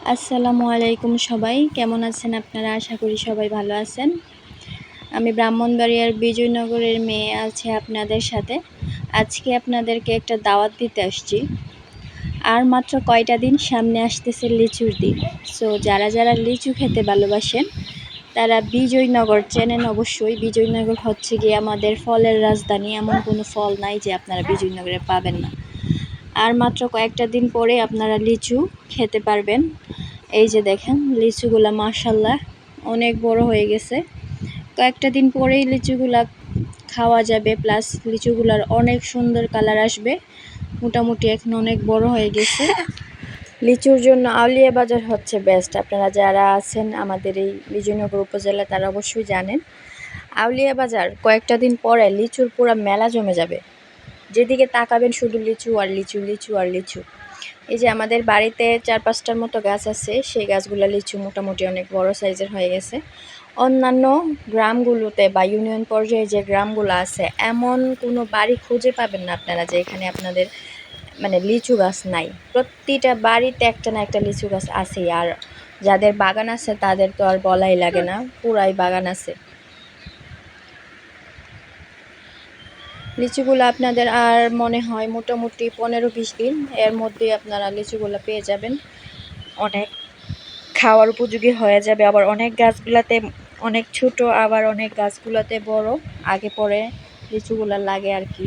আসসালামু আলাইকুম সবাই। কেমন আছেন আপনারা? আশা করি সবাই ভালো আছেন। আমি ব্রাহ্মণবাড়িয়ার বিজয়নগরের মেয়ে আছে আপনাদের সাথে। আজকে আপনাদেরকে একটা দাওয়াত দিতে আসছি। আর মাত্র কয়টা দিন সামনে আসতেছে লিচুর দিন। সো যারা যারা লিচু খেতে ভালোবাসেন, তারা বিজয়নগর চেনেন অবশ্যই। বিজয়নগর হচ্ছে গিয়ে আমাদের ফলের রাজধানী। এমন কোনো ফল নাই যে আপনারা বিজয়নগরে পাবেন না। আর মাত্র কয়েকটা দিন পরে আপনারা লিচু খেতে পারবেন। এই যে দেখেন, লিচুগুলা মাশাল্লাহ অনেক বড় হয়ে গেছে। কয়েকটা দিন পরেই লিচুগুলা খাওয়া যাবে, প্লাস লিচুগুলার অনেক সুন্দর কালার আসবে। মোটামুটি এখন অনেক বড় হয়ে গেছে। লিচুর জন্য আউলিয়া বাজার হচ্ছে বেস্ট আপনারা যারা আছেন আমাদের এই বিজয়নগর উপজেলা, তারা অবশ্যই জানেন। আউলিয়া বাজার কয়েকটা দিন পরে লিচুর পুরো মেলা জমে যাবে। যেদিকে তাকাবেন শুধু লিচু আর লিচু লিচু আর লিচু। এই যে আমাদের বাড়িতে চার পাঁচটার মতো গাছ আছে, সেই গাছগুলো লিচু মোটামুটি অনেক বড় সাইজের হয়ে গেছে। অন্যান্য গ্রামগুলোতে বা ইউনিয়ন পর্যায়ে যে গ্রামগুলো আছে, এমন কোনো বাড়ি খুঁজে পাবেন না আপনারা যে এখানে আপনাদের মানে লিচু গাছ নাই। প্রতিটা বাড়িতে একটা না একটা লিচু গাছ আছেই, আর যাদের বাগান আছে তাদের তো আর বলাই লাগে না, পুরাই বাগান আছে। লিচুগুলো আপনাদের আর মনে হয় মোটামুটি পনেরো বিশ দিন এর মধ্যে আপনারা লিচুগুলো পেয়ে যাবেন। অনেক খাওয়ার উপযোগী হয়ে যাবে। আবার অনেক গাছগুলাতে অনেক ছোট, আবার অনেক গাছগুলাতে বড়। আগে পরে লিচুগুলো লাগে আর কি।